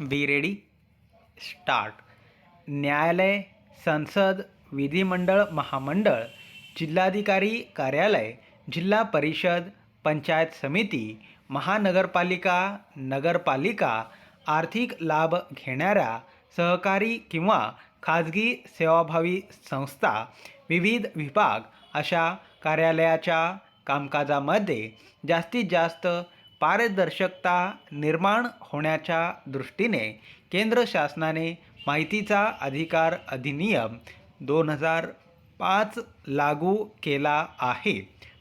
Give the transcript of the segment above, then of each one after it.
Be ready. Start. न्यायालय संसद विधिमंडळ महामंडळ जिल्हाधिकारी कार्यालय जिल्हा परिषद पंचायत समिती महानगरपालिका नगरपालिका आर्थिक लाभ घेणाऱ्या सहकारी किंवा खाजगी सेवाभावी संस्था विविध विभाग अशा कार्यालयाच्या कामकाजामध्ये जास्तीत जास्त पारदर्शकता निर्माण होण्याच्या दृष्टीने केंद्र शासनाने माहितीचा अधिकार अधिनियम दोन हजार पाच लागू केला आहे.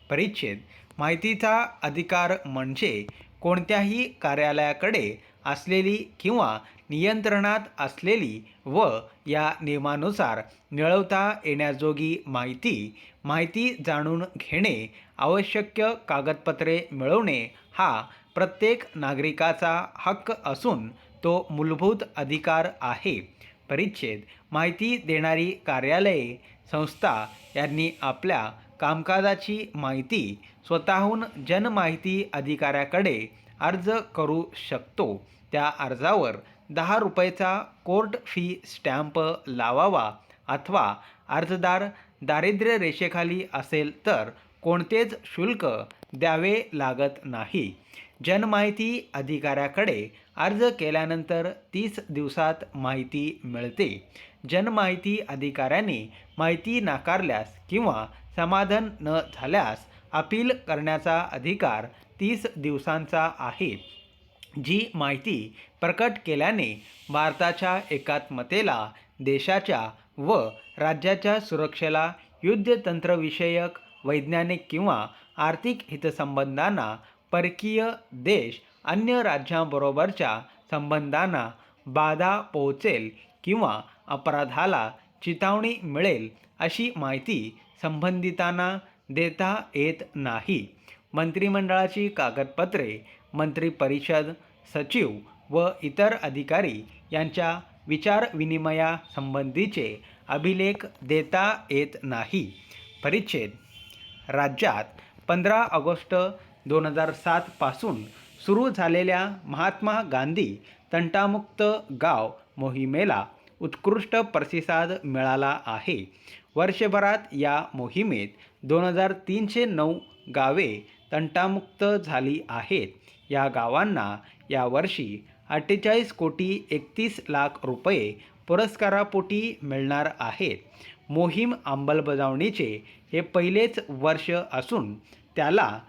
परिच्छेद माहितीचा अधिकार म्हणजे कोणत्याही कार्यालयाकडे असलेली किंवा नियंत्रणात असलेली व या नियमानुसार मिळवता येण्याजोगी माहिती माहिती जाणून घेणे आवश्यक कागदपत्रे मिळवणे हा प्रत्येक नागरिकाचा हक्क असून तो मूलभूत अधिकार आहे. परिच्छेद माहिती देणारी कार्यालये संस्था यांनी आपल्या कामकाजाची माहिती स्वतःहून जनमाहिती अधिकाऱ्याकडे अर्ज करू शकतो. त्या अर्जावर दहा रुपयेचा कोर्ट फी स्टॅम्प लावावा अथवा अर्जदार दारिद्र्य रेषेखाली असेल तर कोणतेच शुल्क द्यावे लागत नाही. जनमाहिती अधिकाऱ्याकडे अर्ज केल्यानंतर तीस दिवसात माहिती मिळते. जनमाहिती अधिकाऱ्याने माहिती नाकारल्यास किंवा समाधान न झाल्यास अपील करण्याचा अधिकार तीस दिवसांचा आहे जी माहिती प्रकट केल्याने भारताच्या एकात्मतेला देशाच्या व राज्याच्या सुरक्षेला युद्धतंत्रविषयक वैज्ञानिक किंवा आर्थिक हितसंबंधांना परकीय देश अन्य राज्यांबरोबरच्या संबंधांना बाधा पोहोचेल किंवा अपराधाला चितावणी मिळेल अशी माहिती संबंधितांना देता येत नाही. मंत्रिमंडळाची कागदपत्रे मंत्री परिषद सचिव व इतर अधिकारी यांच्या विचारविनिमयासंबंधीचे अभिलेख देता येत नाही. परिच्छेद. राज्यात पंधरा ऑगस्ट दोन हजार सातपासून सुरू झालेल्या महात्मा गांधी तंटामुक्त गाव मोहिमेला उत्कृष्ट प्रतिसाद मिळाला आहे. वर्षभरात या मोहिमेत दोन हजार तीनशे नऊ गावे तंटामुक्त झाली आहेत. या गावांना यावर्षी अठ्ठेचाळीस कोटी एकतीस लाख रुपये पुरस्कारापोटी मिळणार आहेत. मोहीम अंमलबजावणीचे हे पहिलेच वर्ष असून त्याला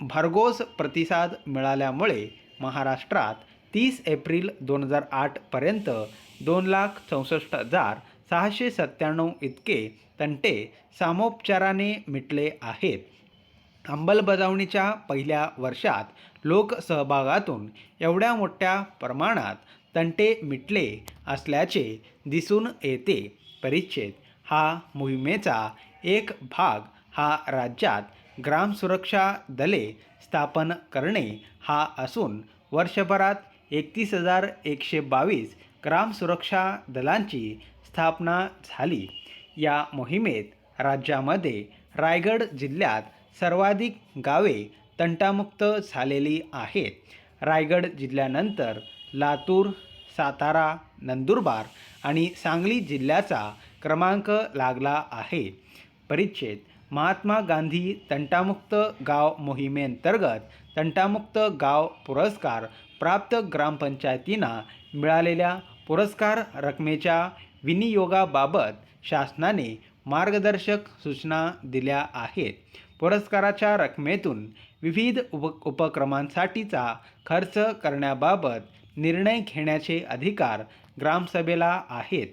भरघोस प्रतिसाद मिळाल्यामुळे महाराष्ट्रात तीस एप्रिल दोन हजार आठपर्यंत दोन लाख चौसष्ट हजार सहाशे सत्त्याण्णव इतके तंटे सामोपचाराने मिटले आहेत. अंमलबजावणीच्या पहिल्या वर्षात लोकसहभागातून एवढ्या मोठ्या प्रमाणात तंटे मिटले असल्याचे दिसून येते. परिच्छेद हा मोहिमेचा एक भाग. हा राज्यात ग्रामसुरक्षा दले स्थापन करणे हा असून वर्षभरात एकतीस हजार एकशे बावीस ग्रामसुरक्षा दलांची स्थापना झाली. या मोहिमेत राज्यामध्ये रायगड जिल्ह्यात सर्वाधिक गावे तंटामुक्त झालेली आहेत. रायगड जिल्ह्यानंतर लातूर सातारा नंदुरबार आणि सांगली जिल्ह्याचा क्रमांक लागला आहे. परिच्छेद महात्मा गांधी तंटामुक्त गाव मोहिमेअंतर्गत तंटामुक्त गाव पुरस्कार प्राप्त ग्रामपंचायतींना मिळालेल्या पुरस्कार रकमेच्या विनियोगाबाबत शासनाने मार्गदर्शक सूचना दिल्या आहेत. पुरस्काराच्या रकमेतून विविध उप उपक्रमांसाठीचा खर्च करण्याबाबत निर्णय घेण्याचे अधिकार ग्रामसभेला आहेत.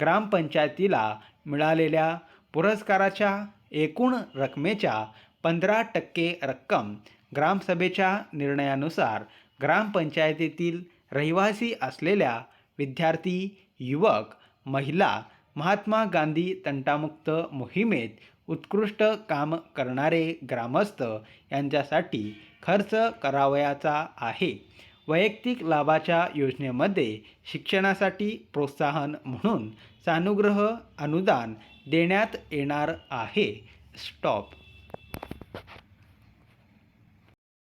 ग्रामपंचायतीला मिळालेल्या पुरस्काराच्या एकूण रकमेच्या पंधरा टक्के रक्कम ग्रामसभेच्या निर्णयानुसार ग्रामपंचायतीतील रहिवासी असलेल्या विद्यार्थी युवक महिला महात्मा गांधी तंटामुक्त मोहिमेत उत्कृष्ट काम करणारे ग्रामस्थ यांच्यासाठी खर्च करावयाचा आहे. वैयक्तिक लाभाच्या योजनेमध्ये शिक्षणासाठी प्रोत्साहन म्हणून सानुग्रह अनुदान देण्यात येणार आहे. स्टॉप.